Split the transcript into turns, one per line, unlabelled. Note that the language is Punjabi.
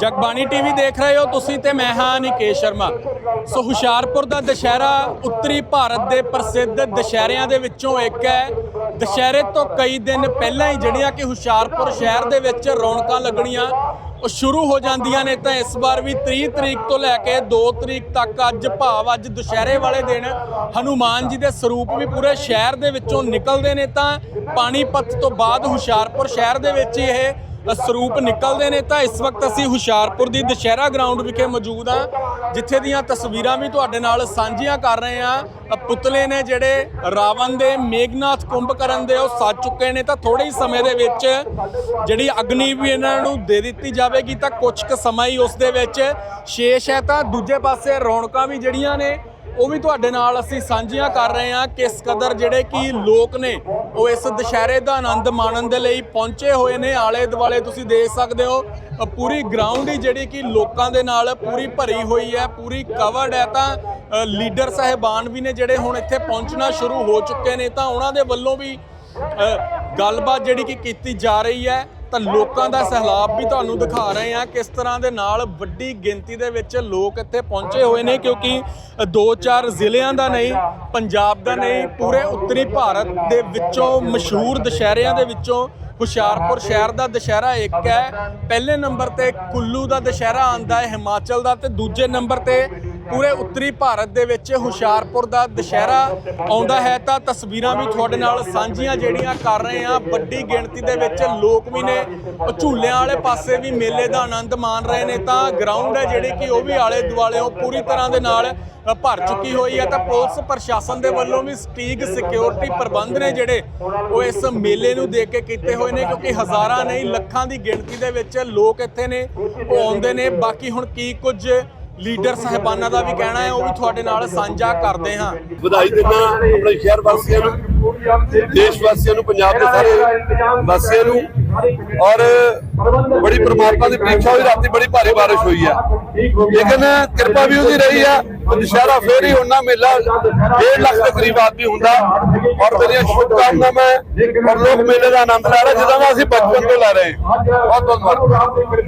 ਜਗਬਾਣੀ ਟੀਵੀ ਦੇਖ ਰਹੇ ਹੋ ਤੁਸੀਂ ਤੇ ਮੈਂ ਹਾਂ ਨਿਕੇਸ਼ ਸ਼ਰਮਾ। ਸੋ ਹੁਸ਼ਿਆਰਪੁਰ ਦਾ ਦੁਸ਼ਹਿਰਾ ਉੱਤਰੀ ਭਾਰਤ ਦੇ ਪ੍ਰਸਿੱਧ ਦੁਸ਼ਹਿਰਿਆਂ ਦੇ ਵਿੱਚੋਂ ਇੱਕ ਹੈ। ਦੁਸ਼ਹਿਰੇ ਤੋਂ ਕਈ ਦਿਨ ਪਹਿਲਾਂ ਹੀ ਜਿਹੜੀਆਂ ਕਿ ਹੁਸ਼ਿਆਰਪੁਰ ਸ਼ਹਿਰ ਦੇ ਵਿੱਚ ਰੌਣਕਾਂ ਲੱਗਣੀਆਂ, ਉਹ ਸ਼ੁਰੂ ਹੋ ਜਾਂਦੀਆਂ ਨੇ ਤਾਂ ਇਸ ਵਾਰ ਵੀ 30 ਤਰੀਕ ਤੋਂ ਲੈ ਕੇ 2 ਤਰੀਕ ਤੱਕ ਅੱਜ ਭਾਵ ਅੱਜ ਦੁਸ਼ਹਿਰੇ ਵਾਲੇ ਦਿਨ ਹਨੂਮਾਨ ਜੀ ਦੇ ਸਰੂਪ ਵੀ ਪੂਰੇ ਸ਼ਹਿਰ ਦੇ ਵਿੱਚੋਂ ਨਿਕਲਦੇ ਨੇ ਤਾਂ ਪਾਣੀਪਤ ਤੋਂ ਬਾਅਦ ਹੁਸ਼ਿਆਰਪੁਰ ਸ਼ਹਿਰ ਦੇ ਵਿੱਚ ਹੀ ਇਹ ਸਰੂਪ ਨਿਕਲਦੇ ਨੇ ਤਾਂ ਇਸ ਵਕਤ ਅਸੀਂ ਹੁਸ਼ਿਆਰਪੁਰ ਦੀ ਦੁਸ਼ਹਿਰਾ ਗਰਾਊਂਡ ਵਿਖੇ ਮੌਜੂਦ ਹਾਂ, ਜਿੱਥੇ ਦੀਆਂ ਤਸਵੀਰਾਂ ਵੀ ਤੁਹਾਡੇ ਨਾਲ ਸਾਂਝੀਆਂ ਕਰ ਰਹੇ ਹਾਂ। ਪੁਤਲੇ ਨੇ ਜਿਹੜੇ ਰਾਵਣ ਦੇ ਮੇਘਨਾਥ ਕੁੰਭਕਰਨ ਦੇ ਉਹ ਸੱਜ ਚੁੱਕੇ ਨੇ ਤਾਂ ਥੋੜੇ ਹੀ ਸਮੇਂ ਦੇ ਵਿੱਚ ਜਿਹੜੀ ਅਗਨੀ ਵੀ ਇਹਨਾਂ ਨੂੰ ਦੇ ਦਿੱਤੀ ਜਾਵੇਗੀ ਤਾਂ ਕੁਝ ਕੁ ਸਮਾਂ ਹੀ ਉਸ ਦੇ ਵਿੱਚ। ਸ਼ੇਸ਼ ਹੈ ਤਾਂ ਦੂਜੇ ਪਾਸੇ ਰੌਣਕਾਂ ਵੀ ਜਿਹੜੀਆਂ ਨੇ ਉਹ ਵੀ ਤੁਹਾਡੇ ਨਾਲ ਅਸੀਂ ਸਾਂਝੀਆਂ ਕਰ ਰਹੇ ਹਾਂ ਕਿਸ ਕਦਰ ਜਿਹੜੇ ਕਿ ਲੋਕ ਨੇ, ਉਹ ਇਸ ਦੁਸ਼ਹਿਰੇ ਦਾ ਆਨੰਦ ਮਾਣਨ ਦੇ ਲਈ ਪਹੁੰਚੇ ਹੋਏ ਨੇ। ਆਲੇ ਦੁਆਲੇ ਤੁਸੀਂ ਦੇਖ ਸਕਦੇ ਹੋ ਪੂਰੀ ਗਰਾਊਂਡ ਹੀ ਜਿਹੜੀ ਕਿ ਲੋਕਾਂ ਦੇ ਨਾਲ ਪੂਰੀ ਭਰੀ ਹੋਈ ਹੈ, ਪੂਰੀ ਕਵਰਡ ਹੈ। ਤਾਂ ਲੀਡਰ ਸਾਹਿਬਾਨ ਵੀ ਨੇ ਜਿਹੜੇ ਹੁਣ ਇੱਥੇ ਪਹੁੰਚਣਾ ਸ਼ੁਰੂ ਹੋ ਚੁੱਕੇ ਨੇ। ਤਾਂ ਉਹਨਾਂ ਦੇ ਵੱਲੋਂ ਵੀ ਗੱਲਬਾਤ ਜਿਹੜੀ ਕਿ ਕੀਤੀ ਜਾ ਰਹੀ ਹੈ। ਤਾਂ ਲੋਕਾਂ ਦਾ ਸਹਿਲਾਬ ਵੀ ਤੁਹਾਨੂੰ ਦਿਖਾ ਰਹੇ ਹਾਂ ਕਿਸ ਤਰ੍ਹਾਂ ਦੇ ਨਾਲ ਵੱਡੀ ਗਿਣਤੀ ਦੇ ਵਿੱਚ ਲੋਕ ਇੱਥੇ ਪਹੁੰਚੇ ਹੋਏ ਨੇ, ਕਿਉਂਕਿ ਦੋ ਚਾਰ ਜ਼ਿਲ੍ਹਿਆਂ ਦਾ ਨਹੀਂ, ਪੰਜਾਬ ਦਾ ਨਹੀਂ, ਪੂਰੇ ਉੱਤਰੀ ਭਾਰਤ ਦੇ ਵਿੱਚੋਂ ਮਸ਼ਹੂਰ ਦੁਸ਼ਹਿਰਿਆਂ ਦੇ ਵਿੱਚੋਂ ਹੁਸ਼ਿਆਰਪੁਰ ਸ਼ਹਿਰ ਦਾ ਦੁਸ਼ਹਿਰਾ ਇੱਕ ਹੈ। ਪਹਿਲੇ ਨੰਬਰ ਤੇ ਕੁੱਲੂ ਦਾ ਦੁਸ਼ਹਿਰਾ ਆਂਦਾ ਹੈ, ਹਿਮਾਚਲ ਦਾ ਤੇ ਦੂਜੇ ਨੰਬਰ ਤੇ ਪੂਰੇ ਉੱਤਰੀ ਭਾਰਤ ਦੇ ਵਿੱਚ ਹੁਸ਼ਿਆਰਪੁਰ ਦਾ ਦੁਸ਼ਹਿਰਾ ਆਉਂਦਾ ਹੈ ਤਾਂ ਤਸਵੀਰਾਂ ਵੀ ਤੁਹਾਡੇ ਨਾਲ ਸਾਂਝੀਆਂ ਜਿਹੜੀਆਂ ਕਰ ਰਹੇ ਹਾਂ। ਵੱਡੀ ਗਿਣਤੀ ਦੇ ਵਿੱਚ ਲੋਕ ਵੀ ਨੇ, ਝੂਲਿਆਂ ਵਾਲੇ ਪਾਸੇ ਵੀ ਮੇਲੇ ਦਾ ਆਨੰਦ ਮਾਣ ਰਹੇ ਨੇ ਤਾਂ ਗਰਾਊਂਡ ਹੈ ਜਿਹੜੀ ਕਿ ਉਹ ਵੀ ਆਲੇ ਦੁਆਲਿਓਂ ਪੂਰੀ ਤਰ੍ਹਾਂ ਦੇ ਨਾਲ ਭਰ ਚੁੱਕੀ ਹੋਈ ਹੈ ਤਾਂ ਪੁਲਿਸ ਪ੍ਰਸ਼ਾਸਨ ਦੇ ਵੱਲੋਂ ਵੀ ਸਟੀਗ ਸਿਕਿਉਰਿਟੀ ਪ੍ਰਬੰਧ ਨੇ ਜਿਹੜੇ, ਉਹ ਇਸ ਮੇਲੇ ਨੂੰ ਦੇਖ ਕੇ ਕੀਤੇ ਹੋਏ ਨੇ ਕਿਉਂਕਿ ਹਜ਼ਾਰਾਂ ਨਹੀਂ, ਲੱਖਾਂ ਦੀ ਗਿਣਤੀ ਦੇ ਵਿੱਚ ਲੋਕ ਇੱਥੇ ਨੇ, ਉਹ ਆਉਂਦੇ ਨੇ। ਬਾਕੀ ਹੁਣ ਕੀ ਕੁਝ ਲੀਡਰ ਸਾਹਿਬਾਨਾਂ ਦਾ ਵੀ ਕਹਿਣਾ ਹੈ, ਉਹ ਵੀ ਤੁਹਾਡੇ ਨਾਲ ਸਾਂਝਾ ਕਰਦੇ ਹਾਂ।
ਵਧਾਈ ਦਿੰਦਾ ਆਪਣੇ ਸ਼ਹਿਰ ਵਾਸੀਆਂ ਨੂੰ, ਦੇਸ਼ ਵਾਸੀਆਂ ਨੂੰ, ਪੰਜਾਬ ਦੇ ਸਾਰੇ ਵਾਸੀਆਂ ਨੂੰ। ਔਰ ਬੜੀ ਪ੍ਰਮਾਤਮਾ ਦੀ ਪ੍ਰੀਖਿਆ ਹੋਈ, ਰਾਤੀ ਬੜੀ ਭਾਰੀ ਬਾਰਿਸ਼ ਹੋਈ ਆ। ਲੇਕਿਨ ਕਿਰਪਾ ਵੀ ਉਹਦੀ ਰਹੀ ਆ, ਦੁਸ਼ਹਿਰਾ ਫੇਰ ਹੀ ਹੋਣਾ ਮੇਲਾ 1.5 ਲੱਖ ਦੇ ਕਰੀਬ ਆਦਮੀ ਹੁੰਦਾ। ਔਰ ਮੇਰੀਆਂ ਸ਼ੁਭਕਾਮਨਾਵਾਂ ਔਰ ਲੋਕ ਮੇਲੇ ਦਾ ਆਨੰਦ ਲੈ ਰਹੇ ਜਿੱਦਾਂ ਅਸੀਂ ਬਚਪਨ ਤੋਂ ਲੈ ਰਹੇ ਹਾਂ। ਬਹੁਤ ਬਹੁਤ ਧੰਨਵਾਦ।